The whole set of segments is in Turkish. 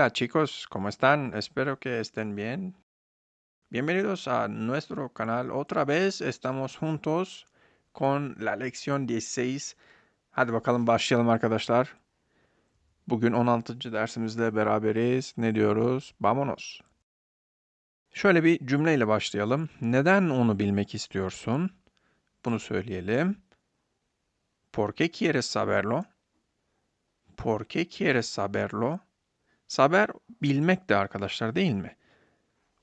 Hola chicos, ¿cómo están? Espero que estén bien. Bienvenidos a nuestro canal. Otra vez estamos juntos con la lección 16. Hadi bakalım başlayalım arkadaşlar. Bugün 16. dersimizde beraberiz. Ne diyoruz? Vamonos. Şöyle bir cümleyle başlayalım. Neden onu bilmek istiyorsun? Bunu söyleyelim. ¿Por qué quieres saberlo? ¿Por qué quieres saberlo? Saber bilmek de arkadaşlar değil mi?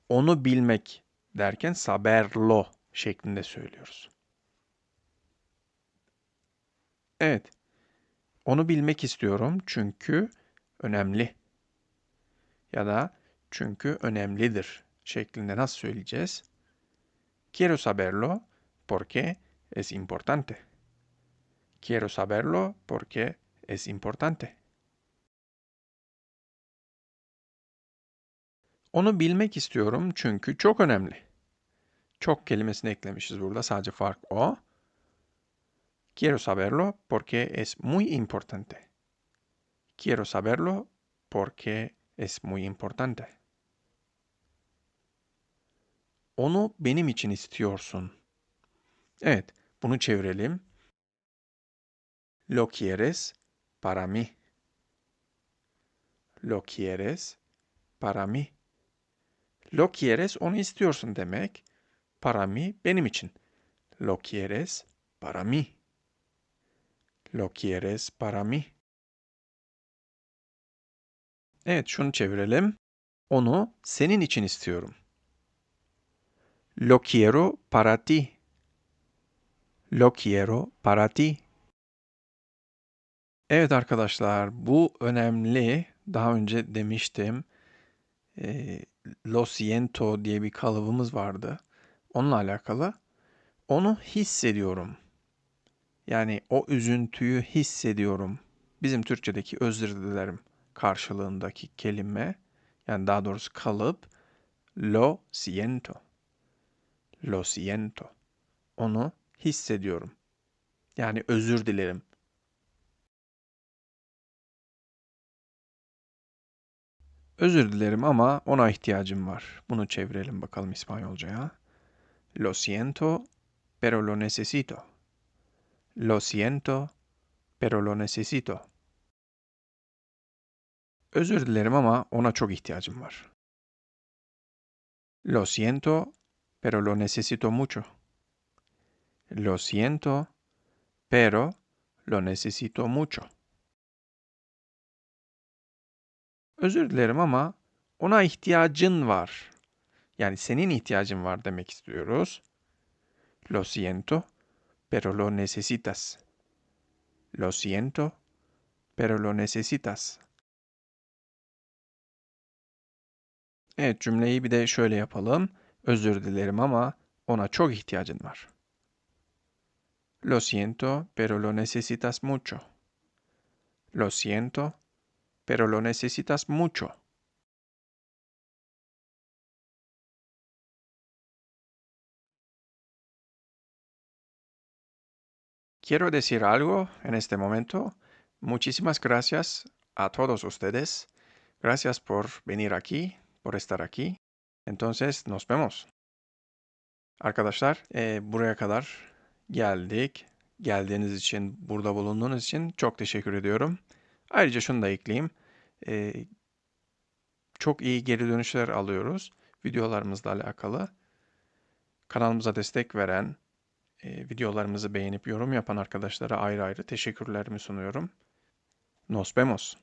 Onu bilmek derken saberlo şeklinde söylüyoruz. Evet. Onu bilmek istiyorum çünkü önemli. Ya da çünkü önemlidir şeklinde nasıl söyleyeceğiz? Quiero saberlo porque es importante. Quiero saberlo porque es importante. Onu bilmek istiyorum çünkü çok önemli. Çok kelimesini eklemişiz burada. Sadece fark o. Quiero saberlo porque es muy importante. Quiero saberlo porque es muy importante. Onu benim için istiyorsun. Evet, bunu çevirelim. Lo quieres para mí. Lo quieres para mí. Lo quieres onu istiyorsun demek. Para mí benim için. Lo quieres para mí. Lo quieres para mí. Evet şunu çevirelim. Onu senin için istiyorum. Lo quiero para ti. Lo quiero para ti. Evet arkadaşlar bu önemli. Daha önce demiştim. Ee, lo siento diye bir kalıbımız vardı. Onunla alakalı. Onu hissediyorum. Yani o üzüntüyü hissediyorum. Bizim Türkçedeki özür dilerim karşılığındaki kelime yani daha doğrusu kalıp lo siento. Lo siento. Onu hissediyorum. Yani özür dilerim. Özür dilerim ama ona ihtiyacım var. Bunu çevirelim bakalım İspanyolcaya. Lo siento, pero lo necesito. Lo siento, pero lo necesito. Özür dilerim ama ona çok ihtiyacım var. Lo siento, pero lo necesito mucho. Lo siento, pero lo necesito mucho. Özür dilerim ama ona ihtiyacın var. Yani senin ihtiyacın var demek istiyoruz. Lo siento, pero lo necesitas. Lo siento, pero lo necesitas. Evet cümleyi bir de şöyle yapalım. Özür dilerim ama ona çok ihtiyacın var. Lo siento, pero lo necesitas mucho. Lo siento, pero lo necesitas mucho. Quiero decir algo en este momento. Muchísimas gracias a todos ustedes. Gracias por venir aquí, por estar aquí. Entonces nos vemos. Arkadaşlar, e, buraya kadar geldik. Geldiğiniz için, burada bulunduğunuz için çok teşekkür ediyorum. Ayrıca şunu da ekleyeyim. E, çok iyi geri dönüşler alıyoruz videolarımızla alakalı. Kanalımıza destek veren, e, videolarımızı beğenip yorum yapan arkadaşlara ayrı ayrı teşekkürlerimi sunuyorum. Nos vemos.